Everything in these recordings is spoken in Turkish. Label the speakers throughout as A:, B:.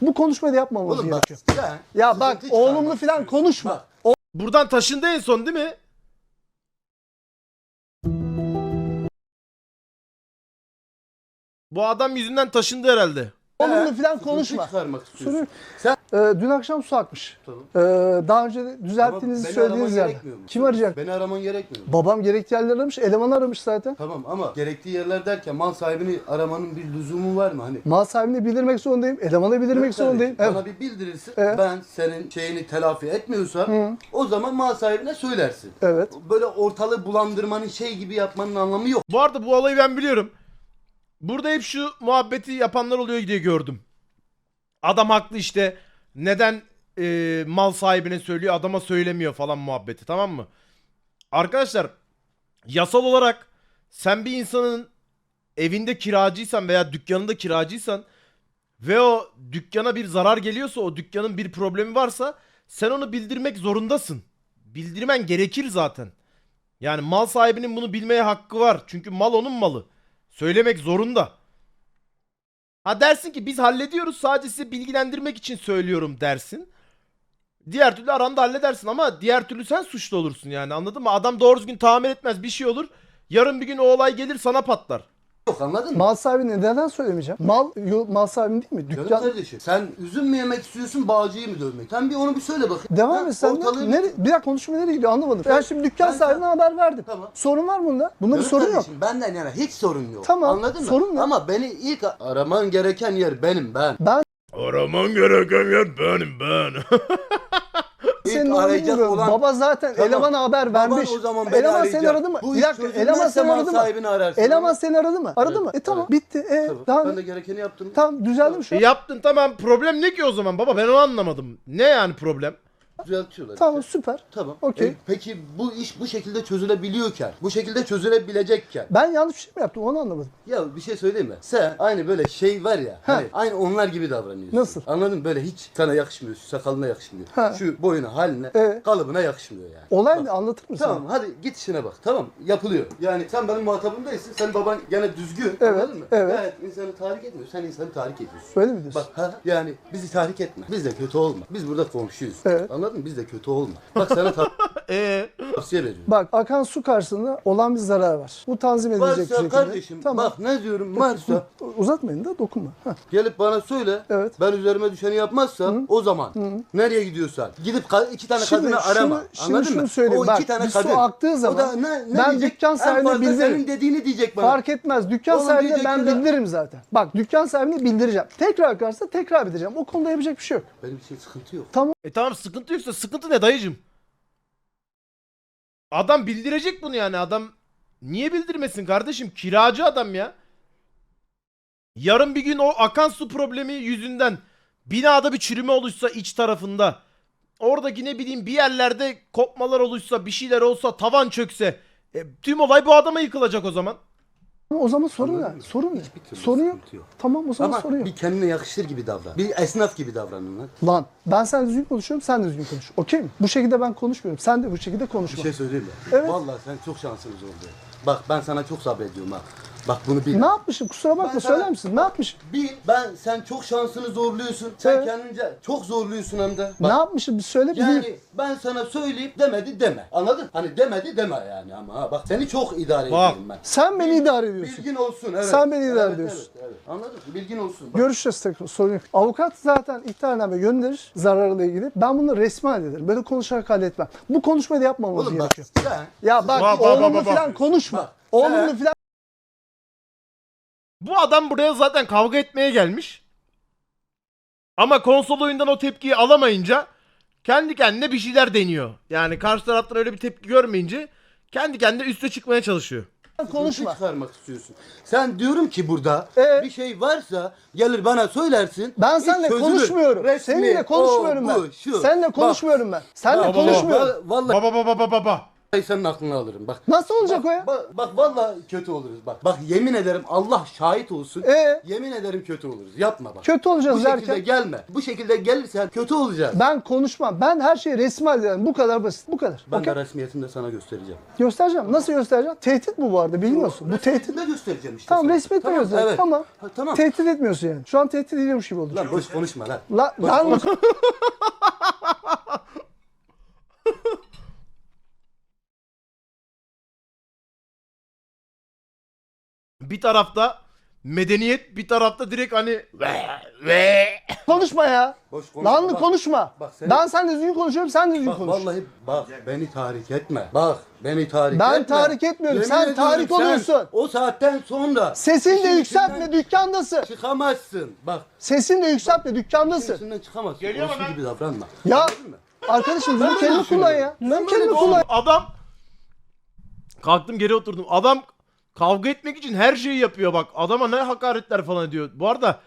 A: Bu konuşmayı da yapmamamız
B: Oğlum bak
A: gerekiyor.
B: sen
A: Ya bak
B: sıkıntı
A: oğlumlu falan konuşma.
B: Bak,
C: Buradan taşındı en son değil mi? Bu adam yüzünden taşındı herhalde.
A: Oğlumlu
B: He,
A: falan konuşma.
B: çıkarmak istiyorsun.
A: Soruyorum.
B: Sen
A: Ee, dün akşam su akmış.
B: Tamam.
A: Ee, daha önce de düzelttiğinizi
B: Ama beni
A: söylediğiniz
B: araman
A: yerde.
B: gerekmiyor mu?
A: Kim arayacak?
B: Beni araman gerekmiyor. mu?
A: Babam gerekli yerleri aramış, eleman aramış zaten.
B: Tamam ama gerektiği yerler derken mal sahibini aramanın bir lüzumu var mı hani?
A: Mal sahibini bildirmek zorundayım, elemanı bildirmek
B: Yok
A: zorundayım.
B: kardeşim,
A: Evet.
B: Bana bir bildirirsin.
A: Evet.
B: Ben senin şeyini telafi etmiyorsam o zaman mal sahibine söylersin.
A: Evet.
B: Böyle ortalığı bulandırmanın şey gibi yapmanın anlamı yok.
C: Bu arada bu olayı ben biliyorum. Burada hep şu muhabbeti yapanlar oluyor diye gördüm. Adam haklı işte. Neden e, mal sahibine söylüyor adama söylemiyor falan muhabbeti tamam mı? Arkadaşlar yasal olarak sen bir insanın evinde kiracıysan veya dükkanında kiracıysan ve o dükkana bir zarar geliyorsa o dükkanın bir problemi varsa sen onu bildirmek zorundasın. Bildirmen gerekir zaten. Yani mal sahibinin bunu bilmeye hakkı var. Çünkü mal onun malı. Söylemek zorunda. Ha dersin ki biz hallediyoruz sadece sizi bilgilendirmek için söylüyorum dersin. Diğer türlü aranda halledersin ama diğer türlü sen suçlu olursun yani anladın mı? Adam doğru düzgün tamir etmez bir şey olur. Yarın bir gün o olay gelir sana patlar.
B: Yok anladın mı?
A: Mal sahibine neden söylemeyeceğim? Mal yo, mal sahibinin değil mi?
B: Canım
A: Dükkan.
B: kardeşim sen üzüm mü yemek istiyorsun bağcıyı mı dövmek? Sen bir onu bir söyle bakayım.
A: Devam
B: Ha,
A: et sen.
B: ortalığı.
A: Nere, bir dakika konuşma nereye gidiyor anlamadım. Ben şimdi dükkan
B: Ben-
A: sahibine haber verdim.
B: Tamam.
A: Sorun var mı bunda? Bunda bir
B: Canım
A: sorun yok.
B: kardeşim, Benden yana hiç sorun yok.
A: Tamam,
B: Anladın mı?
A: sorun yok.
B: Ama beni ilk araman gereken yer benim ben.
A: Ben
C: Araman gereken yer benim ben.
A: Senin
B: arayacak olan
A: Baba zaten
B: Tamam.
A: elemana haber
B: Baban
A: vermiş.
B: o zaman beni
A: eleman
B: arayacak.
A: seni aradı mı?
B: Bu
A: bir dakika eleman seni aradı mı?
B: sahibini ararsın.
A: Eleman seni aradı mı? Aradı
B: Evet,
A: mı? E tamam
B: evet.
A: bitti. E
B: Tamam.
A: daha
B: Ben de gerekeni yaptım.
A: tamam düzeldim şu
C: E
A: an.
C: yaptın tamam problem ne ki o zaman baba ben onu anlamadım. Ne yani problem?
B: Düzeltiyorlar.
A: Tamam
B: işte.
A: süper.
B: Tamam.
A: Okey.
B: E, peki bu iş bu şekilde çözülebiliyorken, bu şekilde çözülebilecekken
A: Ben yanlış bir şey mi yaptım onu anlamadım.
B: ya bir şey söyleyeyim mi? Sen aynı böyle şey var ya,
A: Ha.
B: hani aynı onlar gibi davranıyorsun.
A: Nasıl?
B: Anladın mı? Böyle hiç sana yakışmıyor, sakalına yakışmıyor.
A: Ha.
B: Şu boyuna, haline,
A: Evet.
B: kalıbına yakışmıyor yani.
A: Olay
B: Bak,
A: ne anlatır mısın?
B: Tamam hadi git işine bak. Tamam yapılıyor. Yani sen benim muhatabım değilsin. Sen baban gene düzgün.
A: Evet,
B: Anladın mı?
A: evet.
B: Gayet insanı tahrik etmiyor. Sen insanı tahrik ediyorsun.
A: Öyle mi diyorsun?
B: Bak ha yani bizi tahrik etme. Biz de kötü olma. Biz burada komşuyuz.
A: Evet.
B: Anladın mı? Biz de kötü olma. Bak sana
C: E
B: tavsiye veriyorum.
A: Bak akan su karşısında olan bir zarar var. Bu tanzim edilecek bir
B: Varsa
A: şekilde.
B: kardeşim
A: Tamam.
B: bak ne diyorum varsa
A: Uzatmayın da dokunma. Heh.
B: gelip bana söyle.
A: Evet.
B: Ben üzerime düşeni yapmazsam o zaman nereye gidiyorsan gidip iki tane
A: Şimdi
B: kadını
A: şunu-
B: arama.
A: şimdi
B: Anladın
A: şunu
B: mı?
A: söyleyeyim.
B: O iki
A: Bak,
B: tane
A: bir su
B: kadın.
A: aktığı
B: o
A: zaman
B: da ne, ne
A: ben
B: diyecek?
A: dükkan sahibine bildiririm.
B: senin dediğini diyecek bana.
A: Fark etmez. Dükkan
B: Oğlum
A: sahibine ben
B: da-
A: bildiririm zaten. Bak dükkan sahibine bildireceğim. Tekrar akarsa tekrar bildireceğim. O konuda yapacak bir şey yok.
B: Benim için sıkıntı yok.
C: E tamam sıkıntı yoksa sıkıntı ne dayıcım? Adam bildirecek bunu yani adam niye bildirmesin kardeşim kiracı adam ya. Yarın bir gün o akan su problemi yüzünden binada bir çürüme oluşsa iç tarafında oradaki ne bileyim bir yerlerde kopmalar oluşsa bir şeyler olsa tavan çökse e, tüm olay bu adama yıkılacak o zaman.
A: Ama o zaman sorun ne? Sorun ne? Sorun yok.
B: sıkıntı yok.
A: Tamam o zaman
B: Ama
A: sorun yok.
B: bir kendine yakışır gibi davran. Bir esnaf gibi davranın lan.
A: Lan ben sen düzgün konuşuyorum sen de düzgün konuş. Okey mi? Bu şekilde ben konuşmuyorum. Sen de bu şekilde
B: Bir
A: konuşma.
B: şey söyleyeyim mi?
A: Evet.
B: Vallahi sen çok şansınız oldu. Bak ben sana çok sabrediyorum ha. Bak bunu bil.
A: Ne yapmışım? Kusura bakma
B: Ben
A: söyler misin? Ne yapmışım?
B: Bil ben sen çok şansını zorluyorsun. Sen
A: Evet.
B: kendince çok zorluyorsun hem de.
A: Ne
B: Bak,
A: yapmışım? Bir söyle bileyim.
B: yani ben sana söyleyip demedi deme. Anladın? Hani demedi deme yani ama ha. Bak seni çok idare
C: Bak.
B: ediyorum ben.
A: Sen beni idare ediyorsun.
B: Bilgin olsun evet.
A: Sen beni idare
B: Evet,
A: ediyorsun.
B: Evet, evet. Anladın mı? Bilgin olsun. Bak,
A: Görüşeceğiz tekrar sorun yok. Avukat zaten ihtarname gönderir zararla ilgili. Ben bunu resmi hallederim. Böyle konuşarak halletmem. Bu konuşmayı da yapmamamız
B: Oğlum bak
A: gerekiyor.
B: sen
A: Ya bak
C: Bak, bak,
A: oğlumla
C: bak, bak.
A: falan konuşma.
B: Bak, sen-
A: falan
C: Bu adam buraya zaten kavga etmeye gelmiş. Ama konsol oyundan o tepkiyi alamayınca kendi kendine bir şeyler deniyor. Yani karşı taraftan öyle bir tepki görmeyince kendi kendine üste çıkmaya çalışıyor.
B: konuşma.
A: konuşma.
B: çıkarmak istiyorsun. Sen diyorum ki burada
A: Ee?
B: bir şey varsa gelir bana söylersin.
A: Ben
B: iş
A: seninle
B: çözülür.
A: konuşmuyorum.
B: Resmi,
A: Seninle konuşmuyorum
B: o,
A: ben.
B: bu, şu.
A: Seninle
B: Bak,
A: konuşmuyorum ben. Seninle
C: Bak,
A: konuşmuyorum.
B: va- Vallahi
C: Baba baba baba baba.
B: Senin aklını alırım bak.
A: Nasıl olacak o ya?
B: Bak, bak vallahi kötü oluruz bak. Bak yemin ederim Allah şahit olsun.
A: Ee?
B: Yemin ederim kötü oluruz. Yapma bak.
A: Kötü olacağız
B: Bu şekilde
A: derken
B: gelme. Bu şekilde gelirsen kötü olacağız.
A: ben konuşmam. Ben her şeyi resmi hallederim. Bu kadar basit. Bu kadar.
B: Ben de resmiyetinde sana göstereceğim.
A: Göstereceğim. Nasıl göstereceğim? Tehdit bu bu arada bilmiyorsun. Bu tehdit.
B: Resmiyetinde göstereceğim işte.
A: Tamam
B: sana.
A: resmi
B: Tamam,
A: göster.
B: evet.
A: Tamam.
B: Ha, tamam.
A: Tehdit etmiyorsun yani. Şu an tehdit ediyormuş gibi oldu.
B: Lan boş konuşma lan.
A: La,
B: Boş
A: lan
B: konuşma.
C: Bir tarafta medeniyet, bir tarafta direkt hani ve ve
A: konuşma ya.
B: Boş konuşma.
A: Lanlı
B: Bak,
A: konuşma.
B: bak sen-
A: Ben sen düzgün konuşuyorum, sen düzgün
B: Bak
A: konuş.
B: vallahi bak beni tahrik etme. Bak beni tahrik
A: Ben
B: etme.
A: tahrik etmiyorum, sen
B: ediyorum
A: tahrik oluyorsun.
B: O saatten sonra
A: Sesini de
B: işin
A: yükseltme,
B: içinden
A: dükkandasın.
B: Çıkamazsın. Bak
A: Sesini de yükseltme, dükkandasın.
B: içinden çıkamazsın.
C: Geliyor mu
B: Orospu
C: lan?
B: gibi davranma.
A: Ya
B: Anladın mı?
A: arkadaşım düzgün kelime kullan ya. Düzgün
B: Ben
A: kelime kullan.
C: adam kalktım geri oturdum. Adam kavga etmek için her şeyi yapıyor bak. Adama ne hakaretler falan ediyor. Bu arada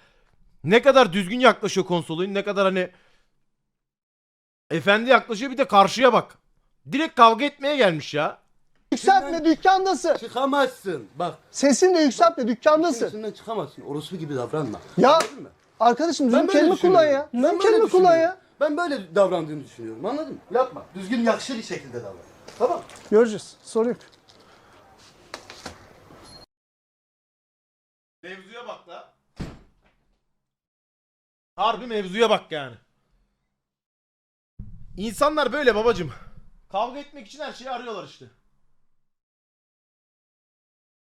C: ne kadar düzgün yaklaşıyor konsolun, ne kadar hani efendi yaklaşıyor bir de karşıya bak. Direkt kavga etmeye gelmiş ya.
A: Yükseltme, dükkandasın.
B: Çıkamazsın. Bak
A: Sesini de yükseltme, dükkandasın.
B: içinden çıkamazsın. Orospu gibi davranma.
A: Ya
B: Anladın mı?
A: arkadaşım düzgün
B: böyle
A: kelime kullan ya.
B: düşünüyorum. Ben
A: Düzgün
B: böyle
A: kelime kullan
B: düşünüyorum.
A: ya.
B: Ben böyle davrandığını düşünüyorum. Anladın mı? Yapma. Düzgün yakışır bir şekilde davran. Tamam.
A: Göreceğiz. Sorun yok.
C: Mevzuya bak la. Harbi mevzuya bak yani. İnsanlar böyle babacım. Kavga etmek için her şeyi arıyorlar işte.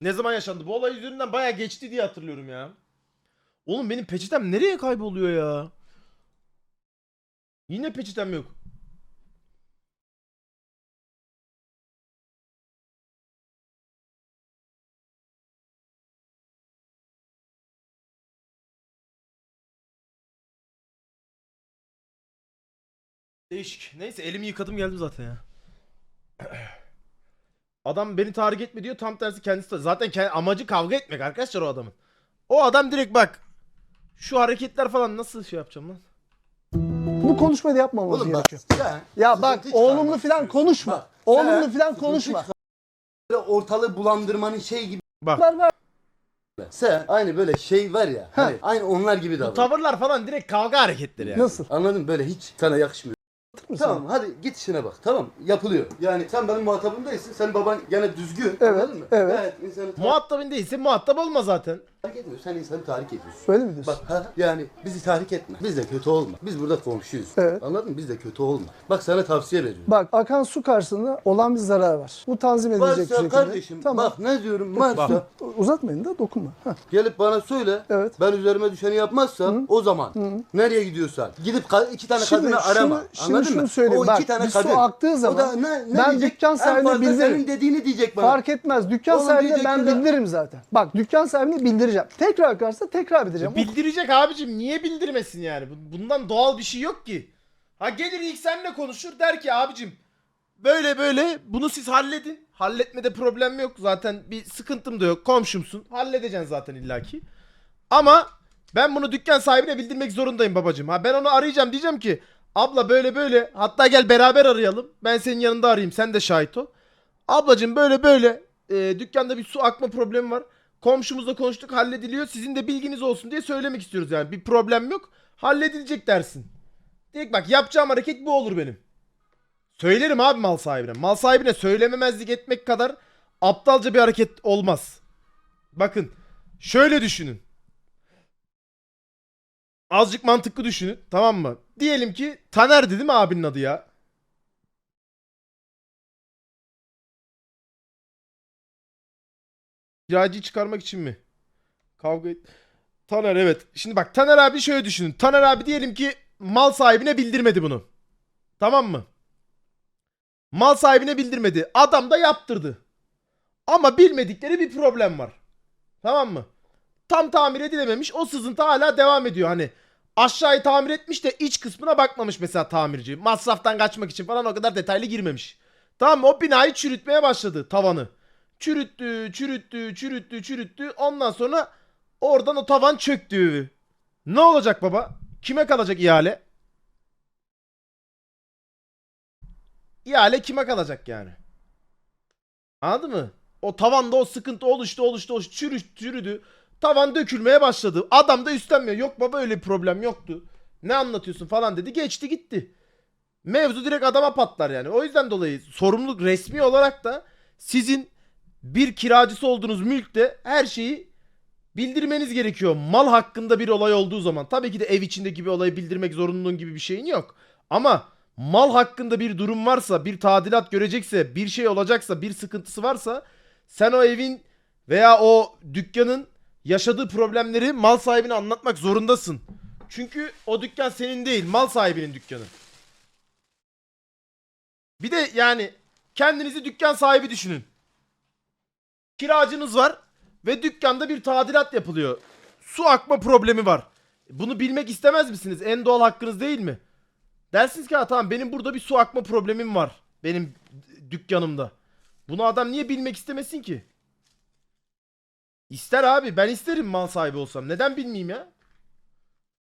C: Ne zaman yaşandı? Bu olay üzerinden bayağı geçti diye hatırlıyorum ya. Oğlum benim peçetem nereye kayboluyor ya? Yine peçetem yok. Değişik. Neyse elimi yıkadım geldim zaten ya. Adam beni tahrik etme diyor tam tersi kendisi zaten kendi, amacı kavga etmek arkadaşlar o adamın. O adam direkt bak şu hareketler falan nasıl şey yapacağım lan?
A: Bu konuşmayı da yapmamamız
B: Oğlum bak
A: gerekiyor.
B: sen
A: Ya bak
B: sıkıntı
A: oğlumlu falan
B: istiyorsun.
A: konuşma.
B: Bak,
A: Oğlumlu
B: sen
A: falan
B: sıkıntı
A: konuşma.
B: Böyle ortalığı bulandırmanın şey gibi.
C: Bak
A: Ver ver.
B: Sen aynı böyle şey var ya. Hani aynı onlar gibi
C: bu
B: davran.
C: tavırlar falan direkt kavga hareketleri yani.
A: Nasıl?
B: Anladın mı? Böyle hiç sana yakışmıyor.
A: Mısın?
B: Tamam hadi git işine bak. Tamam yapılıyor. Yani sen benim muhatabım değilsin. Senin baban gene düzgün.
A: Evet,
B: Anladın mı?
A: evet.
B: Gayet insanı
C: Muhatabın değilse muhatap olma zaten.
B: Etmiyor. Sen insanı tahrik ediyorsun.
A: Öyle mi diyorsun?
B: Bak ha, yani bizi tahrik etme. Biz de kötü olma. Biz burada komşuyuz.
A: Evet.
B: Anladın mı? Biz de kötü olma. Bak sana tavsiye veriyorum.
A: Bak akan su karşısında olan bir zarar var. Bu tanzim edilecek bir
B: Varsa
A: şekilde.
B: kardeşim
A: Tamam.
B: bak ne diyorum varsa
A: Uzatmayın da dokunma. Heh.
B: gelip bana söyle.
A: Evet.
B: Ben üzerime düşeni yapmazsam o zaman nereye gidiyorsan gidip ka- iki tane
A: Şimdi
B: kadını
A: şunu-
B: arama.
A: şimdi
B: Anladın
A: şunu
B: mı?
A: söyleyeyim.
B: O
A: Bak,
B: iki tane
A: bir su
B: kadın.
A: aktığı
B: O
A: zaman
B: da ne, ne
A: ben
B: diyecek?
A: dükkan
B: En
A: sahibine
B: fazla
A: bildiririm.
B: Senin dediğini diyecek bana.
A: Fark etmez. Dükkan
B: Oğlum
A: sahibine
B: diyecek
A: ben
B: de-
A: bildiririm zaten. Bak dükkan sahibine bildireceğim. Tekrar akarsa tekrar bildireceğim.
C: Bildirecek abicim niye bildirmesin yani? Bu- Bundan doğal bir şey yok ki. Ha gelir ilk seninle konuşur der ki abicim böyle böyle bunu siz halledin. Halletmede problem yok zaten bir sıkıntım da yok komşumsun halledeceksin zaten illaki. Ama ben bunu dükkan sahibine bildirmek zorundayım babacım. Ha ben onu arayacağım diyeceğim ki abla böyle böyle hatta gel beraber arayalım. Ben senin yanında arayayım sen de şahit ol. Ablacım böyle böyle e, dükkanda bir su akma problemi var. Komşumuzla konuştuk hallediliyor. Sizin de bilginiz olsun diye söylemek istiyoruz yani. Bir problem yok. Halledilecek dersin. Direkt bak yapacağım hareket bu olur benim. Söylerim abi mal sahibine. Mal sahibine söylememezlik etmek kadar aptalca bir hareket olmaz. Bakın şöyle düşünün. Azıcık mantıklı düşünün tamam mı? Diyelim ki Taner'di değil mi abinin adı ya? Kiracıyı çıkarmak için mi? Kavga et. Taner evet. Şimdi bak Taner abi şöyle düşünün. Taner abi diyelim ki mal sahibine bildirmedi bunu. Tamam mı? Mal sahibine bildirmedi. Adam da yaptırdı. Ama bilmedikleri bir problem var. Tamam mı? Tam tamir edilememiş. O sızıntı hala devam ediyor. Hani aşağıyı tamir etmiş de iç kısmına bakmamış mesela tamirci. Masraftan kaçmak için falan o kadar detaylı girmemiş. Tamam mı? O binayı çürütmeye başladı tavanı. Çürüttü, çürüttü, çürüttü, çürüttü. Ondan sonra oradan o tavan çöktü. Ne olacak baba? Kime kalacak ihale? İhale kime kalacak yani? Anladın mı? O tavanda o sıkıntı oluştu oluştu oluştu çürü, çürüdü. Tavan dökülmeye başladı. Adam da üstlenmiyor. Yok baba öyle bir problem yoktu. Ne anlatıyorsun falan dedi. Geçti gitti. Mevzu direkt adama patlar yani. O yüzden dolayı sorumluluk resmi olarak da sizin bir kiracısı olduğunuz mülkte her şeyi bildirmeniz gerekiyor. Mal hakkında bir olay olduğu zaman. Tabii ki de ev içindeki bir olayı bildirmek zorunluluğun gibi bir şeyin yok. Ama mal hakkında bir durum varsa, bir tadilat görecekse, bir şey olacaksa, bir sıkıntısı varsa sen o evin veya o dükkanın yaşadığı problemleri mal sahibine anlatmak zorundasın. Çünkü o dükkan senin değil, mal sahibinin dükkanı. Bir de yani kendinizi dükkan sahibi düşünün. Kiracınız var ve dükkanda bir tadilat yapılıyor. Su akma problemi var. Bunu bilmek istemez misiniz? En doğal hakkınız değil mi? Dersiniz ki ha tamam benim burada bir su akma problemim var. Benim dükkanımda. Bunu adam niye bilmek istemesin ki? İster abi ben isterim mal sahibi olsam. Neden bilmeyeyim ya?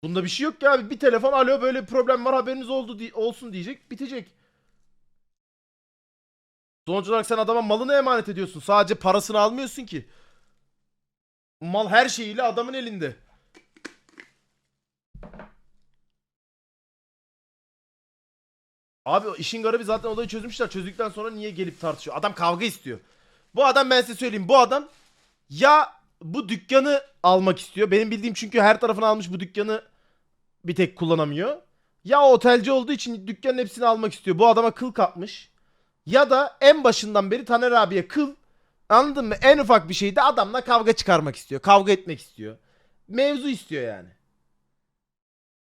C: Bunda bir şey yok ki abi. Bir telefon alo böyle bir problem var haberiniz oldu di- olsun diyecek bitecek. Sonuç olarak sen adama malını emanet ediyorsun. Sadece parasını almıyorsun ki. Mal her şeyiyle adamın elinde. Abi işin garibi zaten olayı çözmüşler. Çözdükten sonra niye gelip tartışıyor? Adam kavga istiyor. Bu adam ben size söyleyeyim. Bu adam ya bu dükkanı almak istiyor. Benim bildiğim çünkü her tarafını almış bu dükkanı bir tek kullanamıyor. Ya otelci olduğu için dükkanın hepsini almak istiyor. Bu adama kıl kapmış. Ya da en başından beri Taner abiye kıl anladın mı? En ufak bir şeyde adamla kavga çıkarmak istiyor. Kavga etmek istiyor. Mevzu istiyor yani.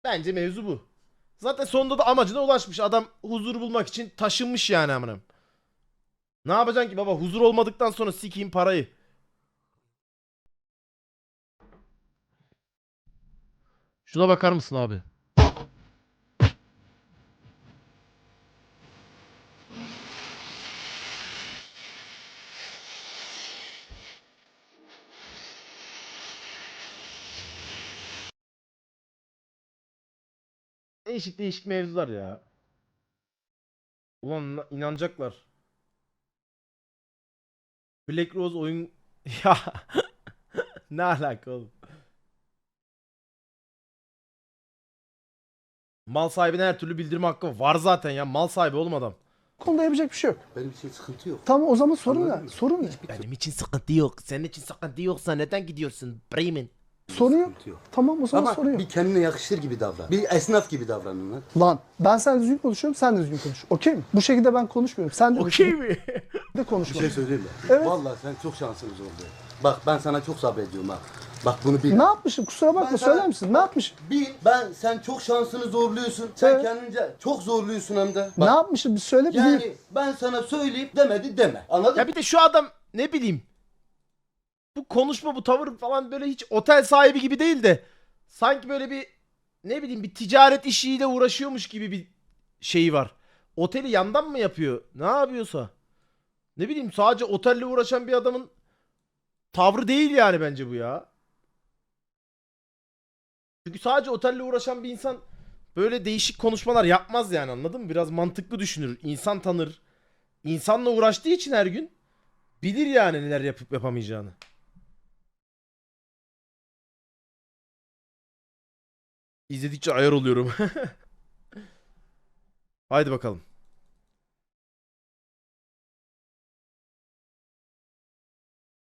C: Bence mevzu bu. Zaten sonunda da amacına ulaşmış. Adam huzur bulmak için taşınmış yani amınım. Ne yapacaksın ki baba? Huzur olmadıktan sonra sikeyim parayı. Şuna bakar mısın abi? Değişik değişik mevzular ya. Ulan na- inanacaklar. Black Rose oyun... Ya ne alaka oğlum? Mal sahibine her türlü bildirme hakkı var zaten ya. Mal sahibi oğlum adam.
A: konuda yapacak bir şey yok.
B: Benim için sıkıntı yok.
A: Tamam o zaman sorun ne? Sorun ne?
C: Benim için sıkıntı yok. Senin için sıkıntı yoksa neden gidiyorsun Bremen?
A: Sorun yok.
B: Sıkıntı yok.
A: Tamam o zaman
B: Ama
A: sorun yok.
B: bir kendine yakışır gibi davran. Bir esnaf gibi davranın lan.
A: Lan ben sen düzgün konuşuyorum sen de düzgün konuş. Okey mi? Bu şekilde ben konuşmuyorum. Sen de
C: Okey mi?
B: Bir
A: konuşma.
B: şey söyleyeyim mi?
A: Evet.
B: Vallahi sen çok şanssız oldu. Bak ben sana çok sabrediyorum ha. Bak bunu bil.
A: Ne yapmışım? Kusura bakma
B: Ben
A: söyler
B: sana-
A: misin? Ne yapmışım?
B: Bil ben sen çok şansını zorluyorsun. Sen
A: Evet.
B: kendince çok zorluyorsun hem de.
A: Ne
B: Bak,
A: yapmışım? Bir söyle bileyim.
B: yani ben sana söyleyip demedi deme. Anladın
C: Ya
B: mı?
C: bir de şu adam ne bileyim. Bu konuşma bu tavır falan böyle hiç otel sahibi gibi değil de sanki böyle bir ne bileyim bir ticaret işiyle uğraşıyormuş gibi bir şeyi var. Oteli yandan mı yapıyor? Ne yapıyorsa. Ne bileyim sadece otelle uğraşan bir adamın tavrı değil yani bence bu ya. Çünkü sadece otelle uğraşan bir insan böyle değişik konuşmalar yapmaz yani anladın mı? Biraz mantıklı düşünür, insan tanır. İnsanla uğraştığı için her gün bilir yani neler yapıp yapamayacağını. İzledikçe ayar oluyorum. Haydi bakalım.